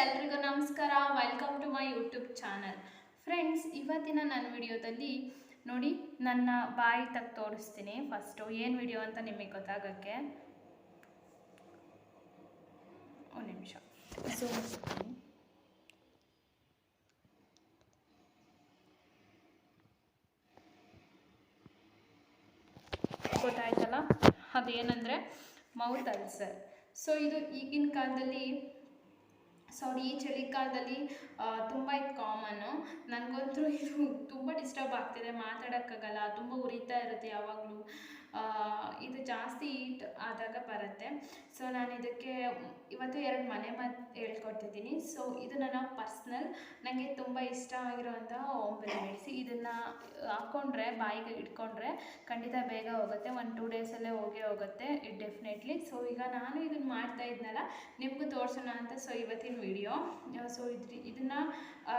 ಎಲ್ರಿಗೂ ನಮಸ್ಕಾರ. Welcome to my YouTube channel friends ಇವತ್ತಿನ ನನ್ನ ವಿಡಿಯೋದಲ್ಲಿ ನೋಡಿ, ನನ್ನ ಬಾಯಿ ತಗ್ ತೋರಿಸ್ತೀನಿ. ಫಸ್ಟು ಏನು ವಿಡಿಯೋ ಅಂತ ನಿಮಗೆ ಗೊತ್ತಾಗೋಕ್ಕೆ? ಒಂದು ನಿಮಿಷ. ಸೊ ಗೊತ್ತಾಯ್ತಲ್ಲ? ಅದೇನೆಂದರೆ ಮೌತ್ ಅಲ್ಸರ್ ಸೊ ಇದು ಈಗಿನ ಕಾಲದಲ್ಲಿ ಸಾರಿ, ಈ ಚಳಿಗಾಲದಲ್ಲಿ ತುಂಬ ಇದು ಕಾಮನ್ನು ನನಗಂತೂ ಇದು ತುಂಬ ಡಿಸ್ಟರ್ಬ್ ಆಗ್ತಿದೆ, ಮಾತಾಡೋಕ್ಕಾಗಲ್ಲ, ತುಂಬ ಉರಿತಾ ಇರುತ್ತೆ ಯಾವಾಗಲೂ. ಇದು ಜಾಸ್ತಿ ಹೀಟ್ ಆದಾಗ ಬರುತ್ತೆ. ಸೊ ನಾನು ಇದಕ್ಕೆ ಇವತ್ತು ಎರಡು ಮನೆ ಮದ್ದು ಹೇಳ್ಕೊಡ್ತಿದ್ದೀನಿ. ಸೊ ಇದು ನನ್ನ ಪರ್ಸ್ನಲ್. ನನಗೆ ತುಂಬ ಇಷ್ಟ ಆಗಿರೋವಂಥ ಹೋಮ್ ರೆಮಿಡೀಸ್ ಇದನ್ನು ಹಾಕ್ಕೊಂಡ್ರೆ ಬಾಯಿಗೆ ಇಟ್ಕೊಂಡ್ರೆ ಖಂಡಿತ ಬೇಗ ಹೋಗುತ್ತೆ. ಒಂದು ಟೂ ಡೇಸಲ್ಲೇ ಹೋಗೇ ಹೋಗುತ್ತೆ ಡೆಫಿನೆಟ್ಲಿ ಸೊ ಈಗ ನಾನು ಇದನ್ನು ಮಾಡ್ತಾ ಇದ್ನಲ್ಲ, ನಿಮಗೂ ತೋರಿಸೋಣ ಅಂತ ಸೊ ಇವತ್ತಿನ ವಿಡಿಯೋ ಸೊ ಇದ್ರ, ಇದನ್ನು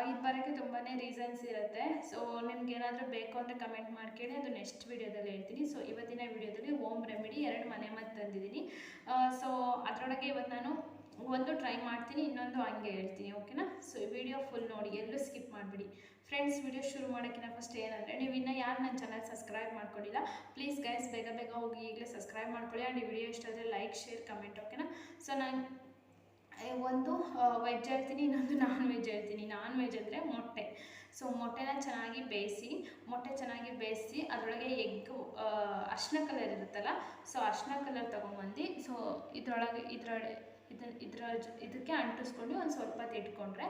ಇದು ಬರೋಕ್ಕೆ ತುಂಬಾ ರೀಸನ್ಸ್ ಇರುತ್ತೆ. ಸೊ ನಿಮ್ಗೆ ಏನಾದರೂ ಬೇಕು ಅಂದರೆ ಕಮೆಂಟ್ ಮಾಡಿ ಕೇಳಿ ಅದು ನೆಕ್ಸ್ಟ್ ವಿಡಿಯೋದಲ್ಲಿ ಹೇಳ್ತೀನಿ. ಸೊ ಇವತ್ತಿನ ವಿಡಿಯೋದಲ್ಲಿ ಓಮ್ ರೆಮಿಡಿ ಎರಡು ಮನೆ ಮದ್ದು ತಂದಿದ್ದೀನಿ. ಸೊ ಅದರೊಳಗೆ ಇವತ್ತು ನಾನು ಒಂದು ಟ್ರೈ ಮಾಡ್ತೀನಿ, ಇನ್ನೊಂದು ಹಂಗೆ ಹೇಳ್ತೀನಿ ಓಕೆನಾ ಸೊ ವಿಡಿಯೋ ಫುಲ್ ನೋಡಿ, ಎಲ್ಲೂ ಸ್ಕಿಪ್ ಮಾಡಿಬಿಡಿ. ಫ್ರೆಂಡ್ಸ್ ವಿಡಿಯೋ ಶುರು ಮಾಡೋಕ್ಕಿಂತ ಫಸ್ಟ್ ಏನಂದರೆ, ನೀವು ಇನ್ನೂ ಯಾರು ನನ್ನ ಚಾನಲ್ ಸಬ್ಸ್ಕ್ರೈಬ್ ಮಾಡ್ಕೊಂಡಿಲ್ಲ ಪ್ಲೀಸ್ ಗೈಸ್ ಬೇಗ ಬೇಗ ಹೋಗಿ ಈಗಲೇ ಸಬ್ಸ್ಕ್ರೈಬ್ ಮಾಡ್ಕೊಳ್ಳಿ. ಆ್ಯಂಡ್ ಈ ವಿಡಿಯೋ ಇಷ್ಟ ಆದರೆ ಲೈಕ್ ಶೇರ್ ಕಮೆಂಟ್ ಓಕೆನಾ ಸೊ ನಾನು ಒಂದು ವೆಜ್ ಹೇಳ್ತೀನಿ, ಇನ್ನೊಂದು ನಾನ್ ವೆಜ್ ಹೇಳ್ತೀನಿ. ನಾನ್ ವೆಜ್ ಅಂದರೆ ಮೊಟ್ಟೆ. ಸೊ ಮೊಟ್ಟೆನ ಚೆನ್ನಾಗಿ ಬೇಯಿಸಿ, ಮೊಟ್ಟೆ ಚೆನ್ನಾಗಿ ಬೇಯಿಸಿ, ಅದರೊಳಗೆ ಎಗ್ ಅರ್ಶಿನ ಕಲರ್ ಇರುತ್ತಲ್ಲ ಸೊ ಅರ್ಶಿನ ಕಲರ್ ತೊಗೊಂಬಂದು ಸೊ ಇದರೊಳಗೆ ಇದರೊಳಗೆ ಇದನ್ನ ಇದರ ಇದಕ್ಕೆ ಅಂಟಿಸ್ಕೊಂಡು ಒಂದು ಸ್ವಲ್ಪ ಹೊತ್ತು ಇಟ್ಕೊಂಡ್ರೆ,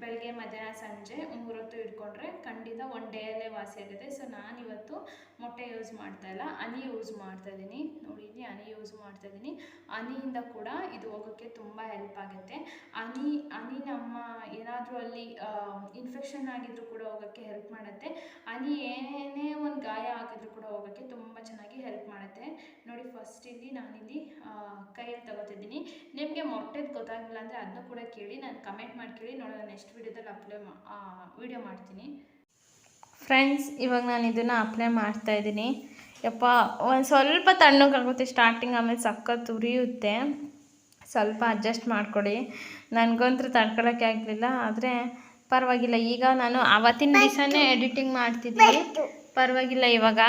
ಬೆಳಗ್ಗೆ, ಮಧ್ಯಾಹ್ನ, ಸಂಜೆ ಮೂರು ಹೊತ್ತು ಇಟ್ಕೊಂಡ್ರೆ ಖಂಡಿತ ಒನ್ ಡೇಯಲ್ಲೇ ವಾಸಿ ಆಗುತ್ತೆ. ಸೊ ನಾನಿವತ್ತು ಮೊಟ್ಟೆ ಯೂಸ್ ಮಾಡ್ತಾ ಇಲ್ಲ, ಹನಿ ಯೂಸ್ ಮಾಡ್ತಾ ಇದ್ದೀನಿ. ನೋಡಿ, ಇಲ್ಲಿ ಹನಿ ಯೂಸ್ ಮಾಡ್ತಾ ಇದ್ದೀನಿ. ಹನಿಯಿಂದ ಕೂಡ ಇದು ಹೋಗೋಕ್ಕೆ ತುಂಬ ಹೆಲ್ಪ್ ಆಗುತ್ತೆ. ಹನಿ ಹನಿ ನಮ್ಮ ಏನಾದರೂ ಅಲ್ಲಿ ಇನ್ಫೆಕ್ಷನ್ ಆಗಿದ್ರು ಕೂಡ ಹೋಗೋಕ್ಕೆ ಹೆಲ್ಪ್ ಮಾಡುತ್ತೆ. ಹನಿ ಏನೇ ಒಂದು ಗಾಯ ಆಗಿದ್ರೂ ಕೂಡ ಹೋಗೋಕ್ಕೆ ತುಂಬ ಚೆನ್ನಾಗಿ ಹೆಲ್ಪ್ ಮಾಡುತ್ತೆ. ನೋಡಿ ಫಸ್ಟ್ ಇಲ್ಲಿ ನಾನಿಲ್ಲಿ ಕೈಯಲ್ಲಿ ತಗೋತಿದ್ದೀನಿ. ನಿಮಗೆ ಮೊಟ್ಟೆದು ಗೊತ್ತಾಗಿಲ್ಲ ಅಂದರೆ ಅದನ್ನು ಕೂಡ ಕೇಳಿ ನಾನು ಕಮೆಂಟ್ ಮಾಡಿ ಕೇಳಿ ನೋಡೋಣ ನೆಕ್ಸ್ಟ್ ವೀಡಿಯೋದಲ್ಲಿ ಅಪ್ಲೈ ಮಾ ವಿಡಿಯೋ ಮಾಡ್ತೀನಿ. ಫ್ರೆಂಡ್ಸ್ ಇವಾಗ ನಾನು ಇದನ್ನು ಅಪ್ಲೈ ಮಾಡ್ತಾ ಇದ್ದೀನಿ. ಯಪ್ಪ ಒಂದು ಸ್ವಲ್ಪ ತಣ್ಣಗಾಗುತ್ತೆ ಸ್ಟಾರ್ಟಿಂಗ್ ಆಮೇಲೆ ಸಖತ್ ಉರಿಯುತ್ತೆ. ಸ್ವಲ್ಪ ಅಡ್ಜಸ್ಟ್ ಮಾಡಿಕೊಡಿ. ನನಗಂತೂ ತಡ್ಕೊಳಕ್ಕೆ ಆಗಲಿಲ್ಲ ಆದರೆ ಪರವಾಗಿಲ್ಲ. ಈಗ ನಾನು ಆವತ್ತಿನ ದಿವಸನೇ ಎಡಿಟಿಂಗ್ ಮಾಡ್ತಿದ್ದೀನಿ. ಪರವಾಗಿಲ್ಲ ಇವಾಗ.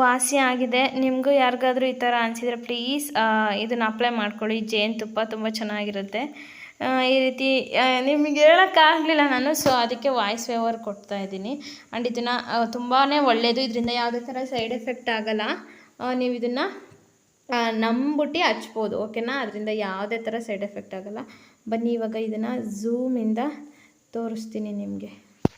ವಾಸಿ ಆಗಿದೆ. ನಿಮಗೂ ಯಾರಿಗಾದರೂ ಈ ಥರ ಅನಿಸಿದ್ರೆ ಪ್ಲೀಸ್ ಇದನ್ನು ಅಪ್ಲೈ ಮಾಡ್ಕೊಳ್ಳಿ. ಜೇನುತುಪ್ಪ ತುಂಬ ಚೆನ್ನಾಗಿರುತ್ತೆ. ಈ ರೀತಿ ನಿಮಗೆ ಹೇಳೋಕ್ಕಾಗಲಿಲ್ಲ ನಾನು ಸೊ ಅದಕ್ಕೆ ವಾಯ್ಸ್ ವೇವರ್ ಕೊಡ್ತಾ ಇದ್ದೀನಿ. ಆ್ಯಂಡ್ ಇದನ್ನು ತುಂಬಾ ಒಳ್ಳೆಯದು ಇದರಿಂದ ಯಾವುದೇ ಥರ ಸೈಡ್ ಎಫೆಕ್ಟ್ ಆಗಲ್ಲ. ನೀವು ಇದನ್ನು ನಂಬಿಟ್ಟು ಹಚ್ಬೋದು ಓಕೆನಾ ಅದರಿಂದ ಯಾವುದೇ ಥರ ಸೈಡ್ ಎಫೆಕ್ಟ್ ಆಗಲ್ಲ. ಬನ್ನಿ, ಇವಾಗ ಇದನ್ನು ಝೂಮಿಂದ ತೋರಿಸ್ತೀನಿ ನಿಮಗೆ.